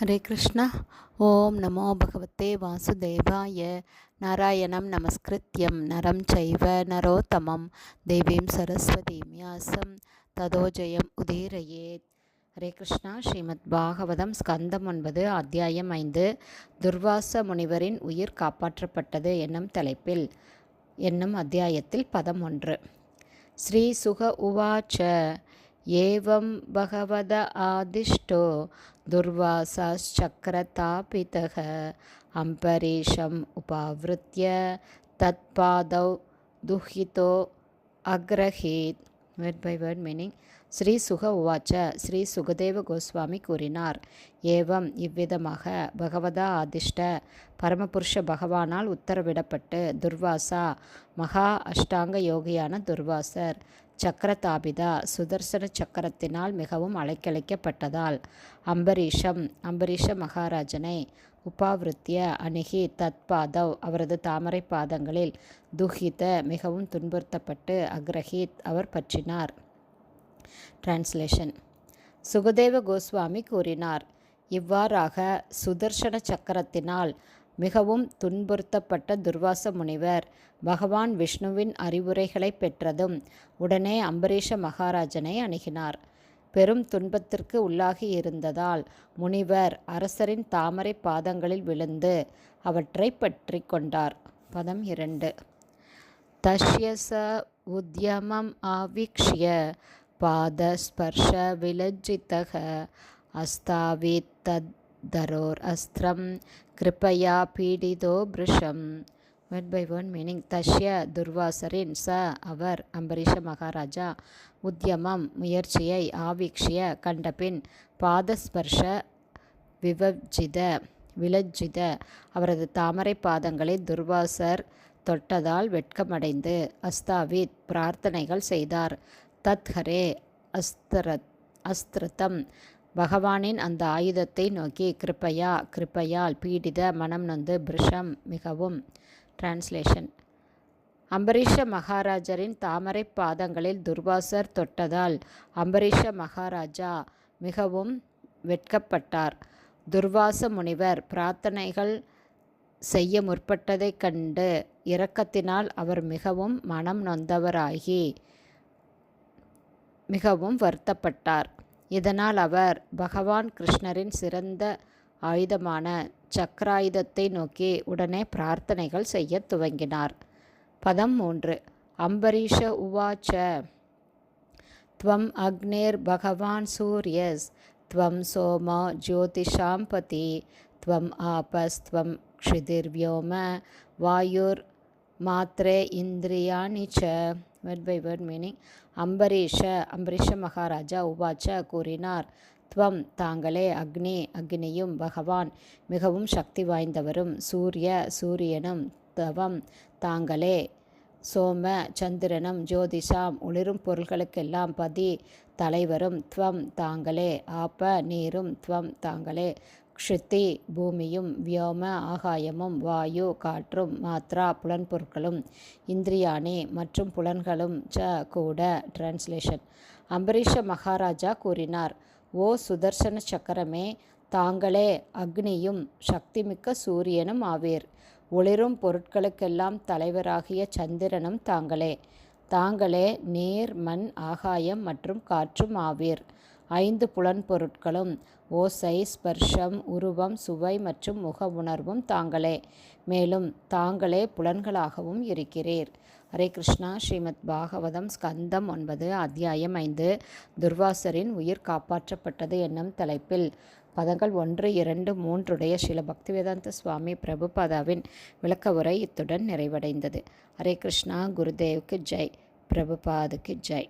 ஹரே கிருஷ்ணா. ஓம் நமோ பகவத்தே வாசுதேவாய. நாராயணம் நமஸ்கிருத்யம். நரம் சைவ நரோத்தமம். தேவீம் சரஸ்வதீம் யாசம். ததோஜயம் உதீரயேத் ஹரே கிருஷ்ணா. ஸ்ரீமத் பாகவதம் ஸ்கந்தம் ஒன்பது அத்தியாயம் ஐந்து. துர்வாச முனிவரின் உயிர் காப்பாற்றப்பட்டது என்னும் தலைப்பில் என்னும் அத்தியாயத்தில் பதம் ஒன்று. ஸ்ரீ சுக உவாச்ச. ஏவம் பகவத ஆதிஷ்டோ दुर्वासाश्चक्रतापितः अम्बरीषम् उपावृत्य तत्पादौ दुहितो அக்ரஹீத் word by word meaning Shri Shuka உவாச்ச ஸ்ரீ சுகதேவ கோஸ்வாமி கூறினார் ஏவம் இவ்விதமாக பகவதா ஆதிஷ்ட பரமபுருஷ பகவானால் உத்தரவிடப்பட்டு துர்வாசா மகா அஷ்டாங்க யோகியான துர்வாசர் சக்கரதாபிதா சுதர்சன சக்கரத்தினால் மிகவும் அலைக்கழிக்கப்பட்டதால் அம்பரீஷம் அம்பரீஷ மகாராஜனை உபாவிருத்திய அணுகி தத்பாதவ் அவரது தாமரை பாதங்களில் துஹித மிகவும் துன்புறுத்தப்பட்டு அக்ரஹீத் அவர் பற்றினார். டிரான்ஸ்லேஷன் சுகதேவ கோஸ்வாமி கூறினார் இவ்வாறாக சுதர்சன சக்கரத்தினால் மிகவும் துன்புறுத்தப்பட்ட துர்வாச முனிவர். பகவான் விஷ்ணுவின் அறிவுரைகளை பெற்றதும் உடனே அம்பரீஷ மகாராஜனை அணுகினார். பெரும் துன்பத்திற்கு உள்ளாகி இருந்ததால் முனிவர் அரசரின் தாமரை பாதங்களில் விழுந்து அவற்றை பற்றி கொண்டார். பதம் இரண்டு. தஷ்யச உத்தியமம் ஆவீக்ஷிய பாதஸ்பர்ஷ விலஜித்தக அஸ்தாவித் தரோர் அஸ்திரம் கிருப்பையா பீடிதோ பிருஷம். வேர்ட் பை ஒன் மீனிங் தஷ்ய துர்வாசரின் ச அவர் அம்பரீஷ மகாராஜா. உத்தியமம் முயற்சியை ஆவீக்ஷிய கண்டபின் பாதஸ்பர்ஷ விவஜித விலஜித. அவரது தாமரை பாதங்களை துர்வாசர் தொட்டதால் வெட்கமடைந்து அஸ்தாவித் பிரார்த்தனைகள் செய்தார். தத்ஹரே அஸ்திர அஸ்திரத்தம் பகவானின் அந்த ஆயுதத்தை நோக்கி கிருப்பையா கிருப்பையால் பீடித மனம் நொந்து பிருஷம் மிகவும். டிரான்ஸ்லேஷன் அம்பரீஷ மகாராஜரின் தாமரை பாதங்களில் துர்வாசர் தொட்டதால் அம்பரீஷ மகாராஜா மிகவும் வெட்கப்பட்டார். துர்வாச முனிவர் பிரார்த்தனைகள் செய்ய முற்பட்டதைக் கண்டு இரக்கத்தினால் அவர் மிகவும் மனம் நொந்தவராகி மிகவும் வருத்தப்பட்டார். இதனால் அவர் பகவான் கிருஷ்ணரின் சிறந்த ஆயுதமான சக்கராயுதத்தை நோக்கி உடனே பிரார்த்தனைகள் செய்ய துவங்கினார். பதம் மூன்று. அம்பரீஷ உவாச்ச. துவம் அக்னேர் பகவான் சூரியஸ். துவம் சோமா ஜோதிஷாம்பதி துவம் ஆபஸ்துவம் க்ஷிதிர்வியோம. வாயுர் மாத்திரே இந்திரியாணி ச. Word by word meaning Ambarisha Ambarisha Maharaja உவாச்ச கூறினார். துவம் தாங்களே அக்னி அக்னியும் பகவான் மிகவும் சக்தி வாய்ந்தவரும். சூரிய சூரியனும் தவம் தாங்களே. சோம சந்திரனும் ஜோதிஷாம் ஒளிரும் பொருள்களுக்கெல்லாம் பதி தலைவரும் துவம் தாங்களே. ஆப்ப நீரும் துவம் தாங்களே. க்ஷித்தி பூமியும் வியோம ஆகாயமும் வாயு காற்றும் மாத்ரா புலன்பொருட்களும் இந்திரியானி மற்றும் புலன்களும் ச கூட. டிரான்ஸ்லேஷன் அம்பரீஷ மகாராஜா கூறினார் ஓ சுதர்சன சக்கரமே தாங்களே அக்னியும் சக்திமிக்க சூரியனும் ஆவீர். ஒளிரும் பொருட்களுக்கெல்லாம் தலைவராகிய சந்திரனும் தாங்களே. தாங்களே நீர் மண் ஆகாயம் மற்றும் காற்றும் ஆவீர். ஐந்து புலன் பொருட்களும் ஓசை ஸ்பர்ஷம் உருவம் சுவை மற்றும் முக உணர்வும் தாங்களே. மேலும் தாங்களே புலன்களாகவும் இருக்கிறீர். ஹரே கிருஷ்ணா. ஸ்ரீமத் பாகவதம் ஸ்கந்தம் ஒன்பது அத்தியாயம் ஐந்து. துர்வாசரின் உயிர் காப்பாற்றப்பட்டது என்னும் தலைப்பில் பதங்கள் ஒன்று இரண்டு மூன்றுடைய சில பக்திவேதாந்த சுவாமி பிரபுபாதாவின் விளக்க உரை இத்துடன் நிறைவடைந்தது. ஹரே கிருஷ்ணா. குருதேவுக்கு ஜெய். பிரபுபாதுக்கு ஜெய்.